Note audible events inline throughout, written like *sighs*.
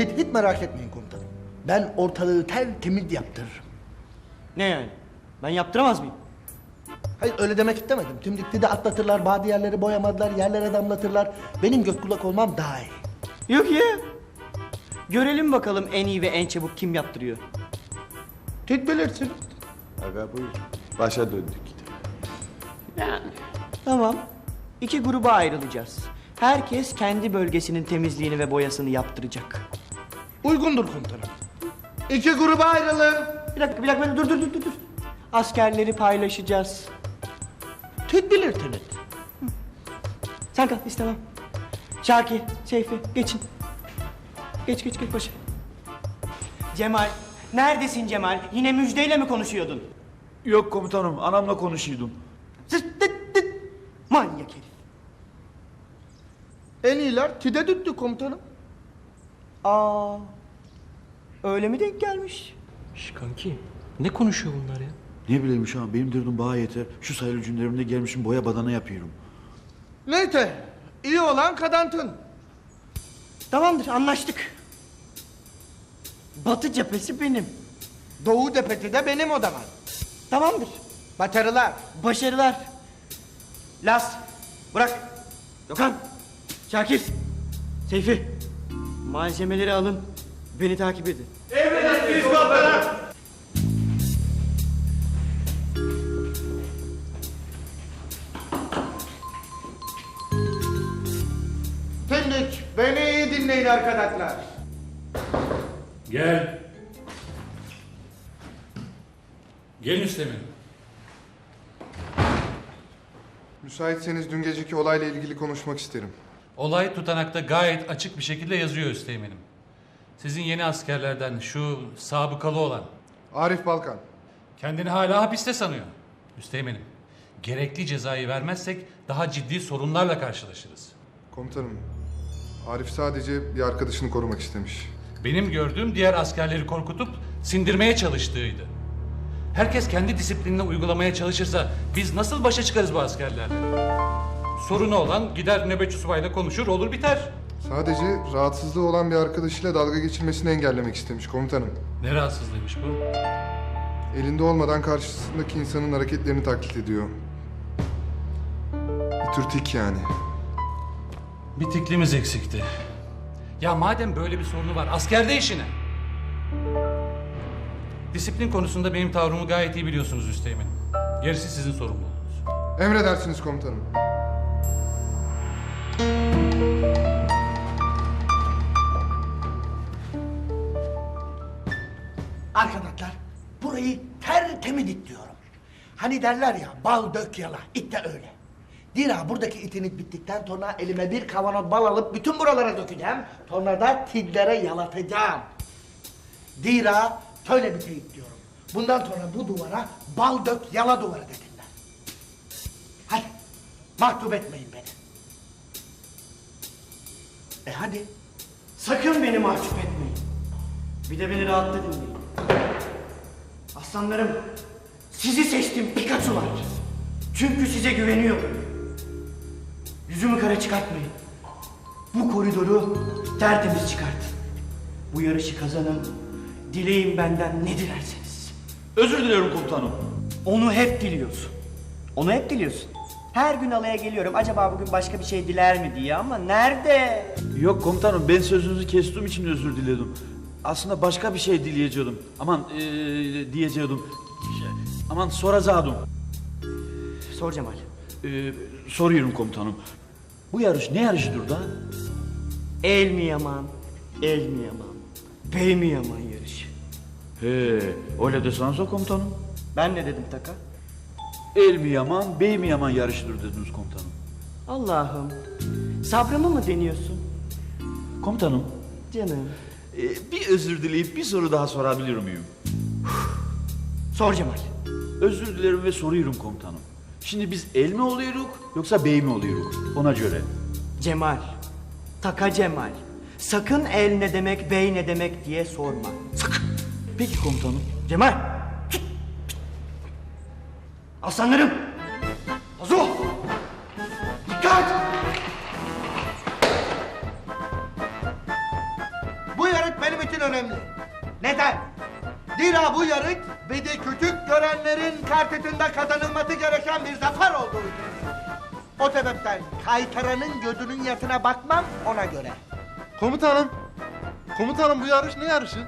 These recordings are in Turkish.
Hiç, hiç merak etmeyin komutanım. Ben ortalığı tertemiz yaptırırım. Ne yani? Ben yaptıramaz mıyım? Hayır öyle demek istemedim. Tümdükte de atlatırlar, bazı yerleri boyamadılar, yerlere damlatırlar. Benim göz kulak olmam daha iyi. Yok ya. Görelim bakalım en iyi ve en çabuk kim yaptırıyor. Siz bilirsiniz. Aga buyur. Başa döndük. Yani. Tamam. İki gruba ayrılacağız. Herkes kendi bölgesinin temizliğini ve boyasını yaptıracak. Uygundur komutanım. İki gruba ayrılın. Bir dakika, bir dakika, dur, dur, dur, dur, dur. Askerleri paylaşacağız. Siz bilirsiniz. Sen kal, istemem. Şarki, Seyfi, geçin. Geç, geç, geç başa. Cemal, neredesin Cemal? Yine müjdeyle mi konuşuyordun? Yok komutanım anamla konuşuyordum. Zıt, dıt, dıt. Manyak herif. En iyiler tide düttü komutanım. Aa, öyle mi denk gelmiş? Şş kanki ne konuşuyor bunlar ya? Ne bileyim şu an benim derdim bana yeter. Şu sayılı günlerimde gelmişim boya badana yapıyorum. Neyse, iyi olan kadantın. Tamamdır, anlaştık. Batı cephesi benim. Doğu cephesi de benim o zaman. Tamamdır. Başarılar. Başarılar. Las, bırak. Gökhan, Şakir, Seyfi. Malzemeleri alın, beni takip edin. Tündük, beni iyi dinleyin arkadaşlar. Gel. Gel Müslüman. Müsaitseniz dün geceki olayla ilgili konuşmak isterim. Olay tutanakta gayet açık bir şekilde yazıyor Üsteğmen'im. Sizin yeni askerlerden şu sabıkalı olan Arif Balkan. kendini hala hapiste sanıyor. Üsteğmen'im gerekli cezayı vermezsek daha ciddi sorunlarla karşılaşırız. Komutanım, Arif sadece bir arkadaşını korumak istemiş. Benim gördüğüm diğer askerleri korkutup sindirmeye çalıştığıydı. Herkes kendi disiplinini uygulamaya çalışırsa biz nasıl başa çıkarız bu askerlerle? Sorunu olan gider nöbetçi subayla konuşur olur biter. Sadece rahatsızlığı olan bir arkadaşıyla dalga geçilmesini engellemek istemiş komutanım. Ne rahatsızlığıymış bu? Elinde olmadan karşısındaki insanın hareketlerini taklit ediyor. Bir tür tik yani. Bir tiklimiz eksikti. Ya madem böyle bir sorunu var askerde işine. Disiplin konusunda benim tavrımı gayet iyi biliyorsunuz Üsteğmen'im. Gerisi sizin sorumluluğunuz. Emredersiniz komutanım. Arkadaşlar, burayı tertemiz it diyorum. Hani derler ya, bal dök yala, it de öyle. Dira buradaki itiniz bittikten sonra elime bir kavanoz bal alıp bütün buralara dökeceğim. Sonra da tillere yalatacağım. Dira şöyle bir teyit diyorum. Bundan sonra bu duvara bal dök yala duvarı desinler. Hadi, mahcup etmeyin beni. E hadi. Sakın beni mahcup etmeyin. Bir de beni rahatla dinleyin. Aslanlarım, sizi seçtim Pikachu'lar. Çünkü size güveniyorum. Yüzümü kara çıkartmayın. Bu koridoru tertemiz çıkartın. Bu yarışı kazanın. Dileyin benden ne dilerseniz. Özür diliyorum komutanım. Onu hep diliyorsun. Onu hep diliyorsun. Her gün alaya geliyorum. Acaba bugün başka bir şey diler mi diye ama nerede? Yok komutanım ben sözünüzü kestiğim için özür diledim. Aslında başka bir şey dileyecektim. Aman diyecektim. Şey, Aman soracaktım. Sor Cemal. Eee, soruyorum komutanım. Bu yarış ne yarışıdır da? El mi yaman, el mi yaman, bey mi yaman yarışı. He, öyle desenize komutanım. Ben ne dedim Taka? El mi yaman, bey mi yaman yarışıdır dediniz komutanım. Allah'ım, sabrımı mı deniyorsun? Komutanım, Canım. E, bir özür dileyip bir soru daha sorabilir miyim? *sighs* Sor Cemal. Özür dilerim ve soruyorum komutanım. Şimdi biz el mi oluyoruz yoksa bey mi oluyoruz? Ona göre. Cemal, Taka Cemal. Sakın el ne demek, bey ne demek diye sorma. Sakın. Peki komutanım. Cemal. Aslanlarım. Ol. Dikkat. İçin önemli. Neden? Zira bu yarış ve de küçük görenlerin kartetinde kazanılması gereken bir zafer olduğu için. O sebepten kaytaranın gözünün yatına bakmam ona göre. Komutanım. Komutanım bu yarış ne yarışı?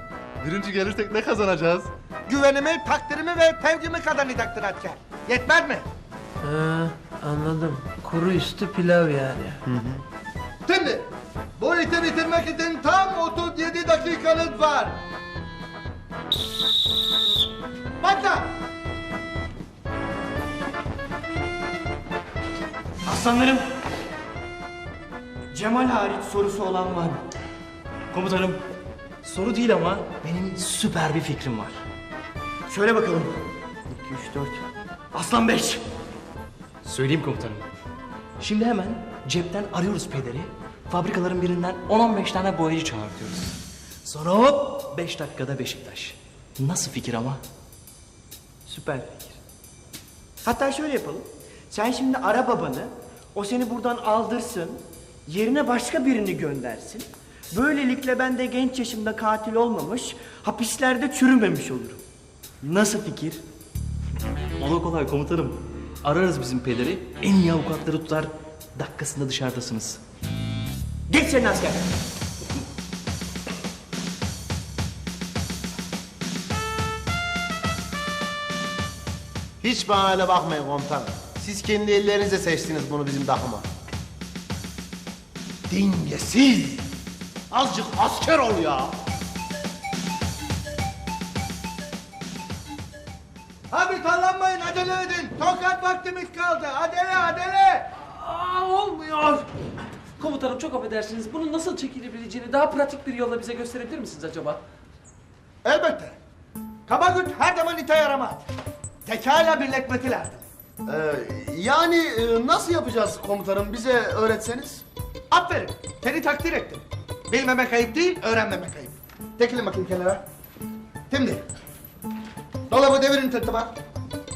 Birinci gelirsek ne kazanacağız? Güvenimi, takdirimi ve sevgimi kazanacaktır asker. Yetmez mi? Ha, anladım. Kuru üstü pilav yani. Şimdi iti bitirmek için tam 37 dakikanız var. Başla. Aslanlarım. Cemal hariç sorusu olan var mı? Komutanım, soru değil ama benim süper bir fikrim var. Söyle bakalım. 2, 3, 4. Aslan 5. Söyleyeyim komutanım. Şimdi hemen cepten arıyoruz pederi. Fabrikaların birinden 10-15 tane boyacı çağırtıyoruz. Sonra hop 5 dakikada Beşiktaş. Nasıl fikir ama? Süper fikir. Hatta şöyle yapalım. Sen şimdi ara babanı, o seni buradan aldırsın, yerine başka birini göndersin. Böylelikle ben de genç yaşımda katil olmamış, hapislerde çürümemiş olurum. Nasıl fikir? Ona kolay komutanım. Ararız bizim pederi. En iyi avukatları tutar. Dakikasında dışarıdasınız. Geç senin asker. Hiç bana öyle bakmayın komutanım. Siz kendi ellerinizle seçtiniz bunu bizim takıma. Dingesiz. Azıcık asker ol ya. Hadi tallanmayın acele edin. Tokat vaktimiz kaldı. Adele adele. Aa, olmuyor. Komutanım çok affedersiniz. Bunun nasıl çekilebileceğini daha pratik bir yolla bize gösterebilir misiniz acaba? Elbette. Kaba güç her zaman ite yaramaz. Zekayla birleşmesi lazım. Ee, yani e, nasıl yapacağız komutanım bize öğretseniz? Aferin. Seni takdir ettim. Bilmemek ayıp değil, öğrenmemek ayıp. Çekilin bakayım kenara. Şimdi. Dolabı devirin tırtıma.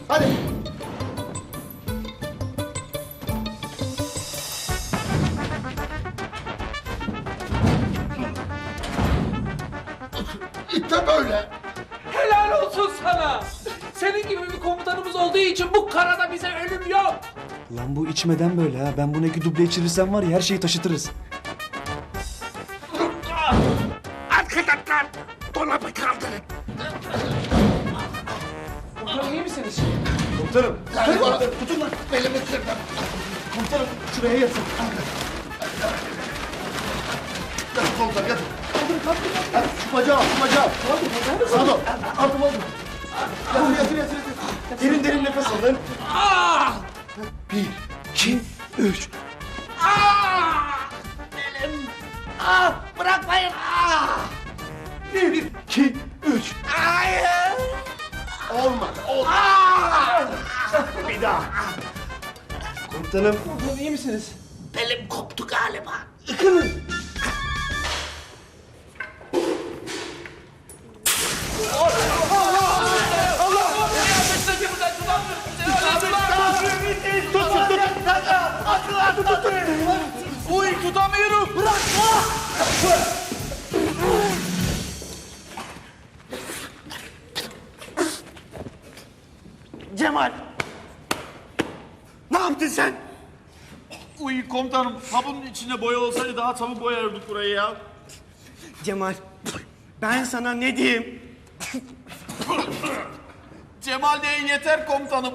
Hadi. İşte böyle. Helal olsun sana. Senin gibi bir komutanımız olduğu için bu karada bize ölüm yok. Lan bu içmeden böyle ha. Ben buna iki duble içirirsem var ya her şeyi taşıtırız. Arkadaşlar, dolabı kaldırın. Komutanım iyi misiniz? Hadi bana, tutun lan. Belimi kırdım. Komutanım şuraya yatın. Yatın komutanım yatın. Hadi, Şu bacağı bacağı. Sağ ol. Aldım aldım. Yatır yatır yatır. Derin derin nefes alın. Bir, iki, üç. Ah, bırakmayın. Ah. Bir, iki, üç. Olmadı. Olmadı. Bir daha. Komutanım. Komutanım iyi misiniz? Belim koptu galiba. Uy yaptın sen? Uy komutanım sabunun içinde boya olsaydı daha çabuk boyardık burayı ya. Cemal, ben sana ne diyeyim? Cemal deyin yeter komutanım.